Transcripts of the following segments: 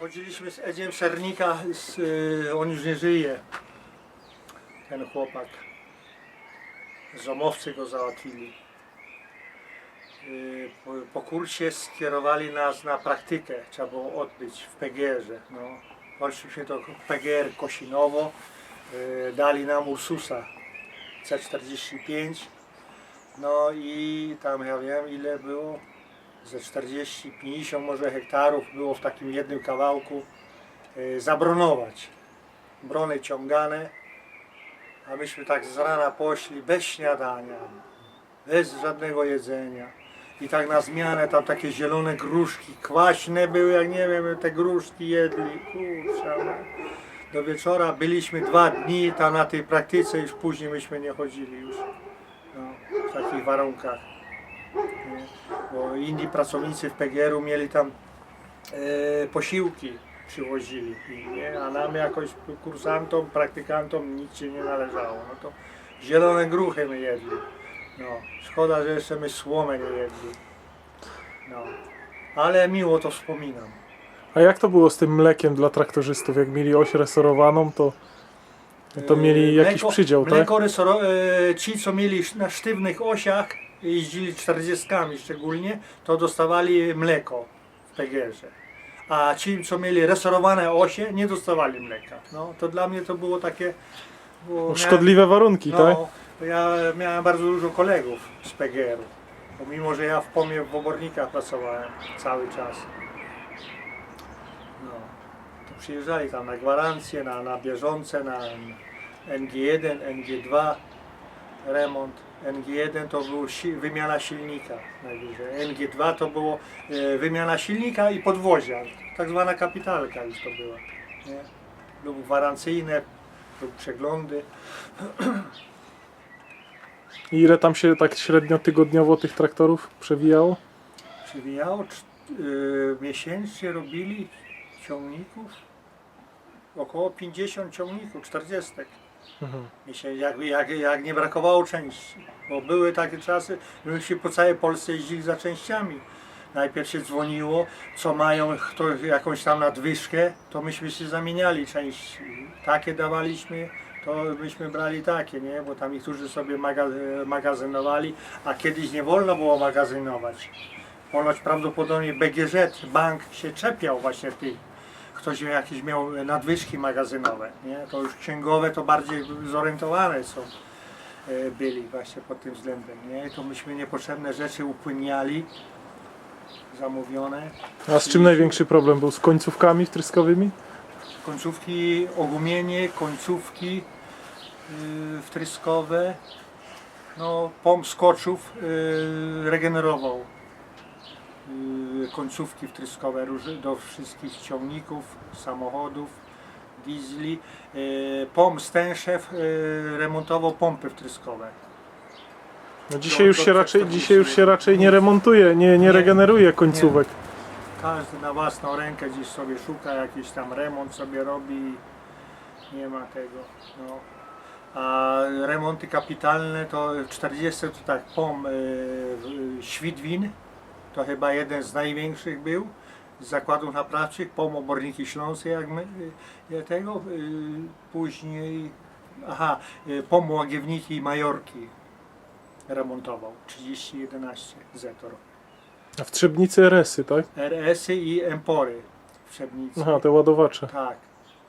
Załatwiliśmy z Edziem Sernika, z, y, on już nie żyje. Ten chłopak. Zomowcy go załatwili. Y, Po, po kursie skierowali nas na praktykę, trzeba było odbyć w PGR-ze. No. Poszliśmy do PGR Kosinowo, y, dali nam Ursusa C45. No i tam ja wiem ile było, ze 40, 50 może hektarów było w takim jednym kawałku y, zabronować. Brony ciągane, a myśmy tak z rana poszli bez śniadania, bez żadnego jedzenia. I tak na zmianę tam takie zielone gruszki, kwaśne były, jak nie wiem, te gruszki jedli, kurczę. no. Do wieczora byliśmy dwa dni tam na tej praktyce, już później myśmy nie chodzili już no, w takich warunkach. Bo inni pracownicy w PGR-u mieli tam e, posiłki, przywozili, nie? a nam jakoś kursantom, praktykantom nic się nie należało. No to zielone gruchy my jedli. No, szkoda, że jeszcze my słomę nie jedli. No, ale miło to wspominam. A jak to było z tym mlekiem dla traktorzystów? Jak mieli oś resorowaną, to, to mieli E, jakiś przydział, tak? Mleko resoro, e, ci, co mieli na sztywnych osiach, jeździli 40 szczególnie, to dostawali mleko w PGR-ze. A ci, co mieli resorowane osie, nie dostawali mleka. No, to dla mnie to było takie... Było, miałem- Szkodliwe warunki, tak? no, bo ja miałem bardzo dużo kolegów z PGR-u. Pomimo, że ja w POMie w obornikach pracowałem cały czas. No, to przyjeżdżali tam na gwarancje, na, na bieżące, na NG1, NG2, remont. NG1 to był si wymiana silnika najwyżej. NG2 to było e, wymiana silnika i podwozia. Tak zwana kapitalka już to była. Nie? Lub gwarancyjne, lub przeglądy. I ile tam się tak średnio tygodniowo tych traktorów przewijało? Przewijało, y, miesięcznie robili ciągników około 50 ciągników, 40. Mhm. Miesię- Jak, jak, jak nie brakowało części, bo były takie czasy, że myśmy po całej Polsce jeździli za częściami. Najpierw się dzwoniło, co mają kto, jakąś tam nadwyżkę, to myśmy się zamieniali części. Takie dawaliśmy, to myśmy brali takie, nie? Bo tam niektórzy sobie maga, magazynowali, a kiedyś nie wolno było magazynować. Ponoć prawdopodobnie BGZ, bank się czepiał właśnie tych. Ktoś jakiś miał nadwyżki magazynowe, nie? To już księgowe to bardziej zorientowane są e, byli właśnie pod tym względem, nie? I to myśmy niepotrzebne rzeczy upłyniali, zamówione. A z czym największy problem był? Z końcówkami wtryskowymi? Końcówki ogumienie, końcówki yy, wtryskowe, no pomp skoczów yy, regenerował końcówki wtryskowe do wszystkich ciągników, samochodów, diesli. Yy, pomp Stęszew yy, remontował pompy wtryskowe. No dzisiaj już się raczej, 40. dzisiaj już się raczej nie remontuje, nie, nie Nie. regeneruje końcówek. Każdy na własną rękę gdzieś sobie szuka, jakiś tam remont sobie robi i nie ma tego. No. A remonty kapitalne to w 40 to tak POM y, y, Świdwin, to chyba jeden z największych był z zakładów naprawczych, POM Oborniki Śląskie, jak my, y, y, tego, y, później, aha, y, POM Łagiewniki i Majorki remontował, 3011 Zetor. A w Trzebnicy RS-y, tak? RS-y i Empory w Trzebnicy. Aha, te ładowacze. Tak.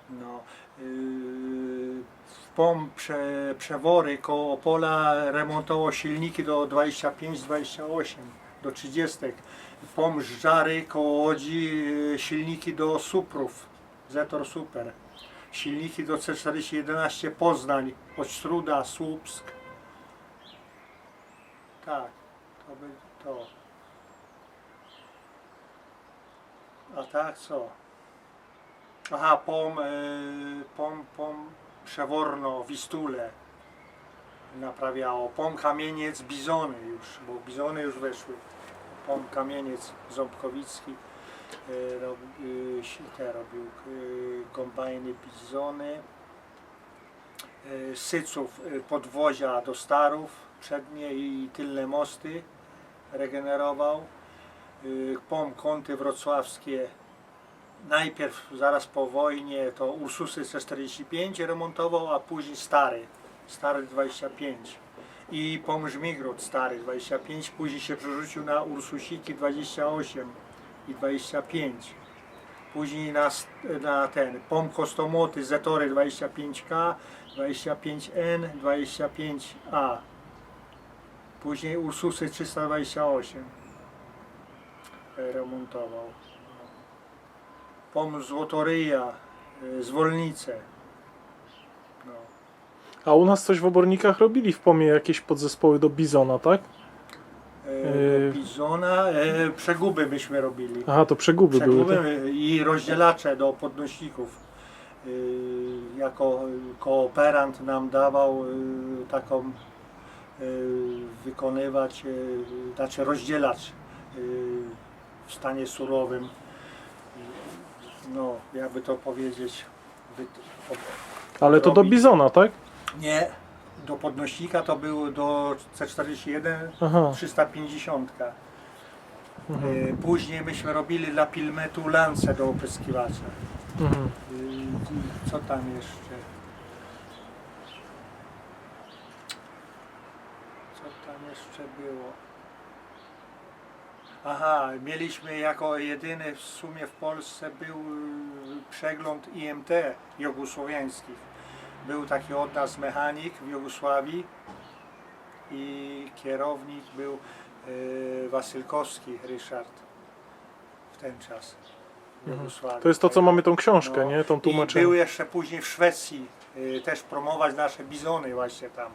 No. Yy, w POM prze, przewory koło Opola remontowało silniki do 25-28, do 30. POM Żary koło Łodzi yy, silniki do Suprów, Zetor Super. Silniki do C4011 Poznań, Ośruda, Słupsk. Tak, to by to. A tak co? Aha, pom, y, pom, pom Przeworno, Wistule naprawiało. Pom Kamieniec, Bizony już, bo Bizony już weszły. Pom Kamieniec, Ząbkowicki y, rob, si- te robił y, kombajny Bizony. Syców, podwozia do Starów, przednie i tylne mosty regenerował. POM Kąty Wrocławskie najpierw zaraz po wojnie to Ursusy C45 remontował, a później stary, stary 25 i Pomrzmigród stary 25, później się przerzucił na Ursusiki 28 i 25. Później na, na ten POM Kostomoty Zetory 25K, 25N, 25A. Później Ursusy 328 e, remontował. POM Złotoryja, e, Zwolnice. No. A u nas coś w obornikach robili w pomie jakieś podzespoły do bizona, tak? E, Yy. do Bizona, e, przeguby myśmy robili. Aha, to przeguby były. Tak? Przeguby i rozdzielacze do podnośników. Yy, Jako kooperant nam dawał yy, taką yy, wykonywać, yy, znaczy rozdzielacz yy, w stanie surowym. No, jakby to powiedzieć. wy- Ale to do bizona, tak? Nie, do podnośnika to był do C41 Aha. 350. Mhm. Później myśmy robili dla Pilmetu lance do opryskiwacza. Mhm. Y, Co tam jeszcze? Co tam jeszcze było? Aha, mieliśmy jako jedyny w sumie w Polsce był y, przegląd IMT jugosłowiańskich. Był taki od nas mechanik w Jugosławii i kierownik był y, Wasylkowski Ryszard w ten czas w Mhm. Jugosławii. To jest to, co mamy tą książkę, No. nie? Tą I tłumaczeniem. był jeszcze później w Szwecji y, też promować nasze bizony właśnie tam.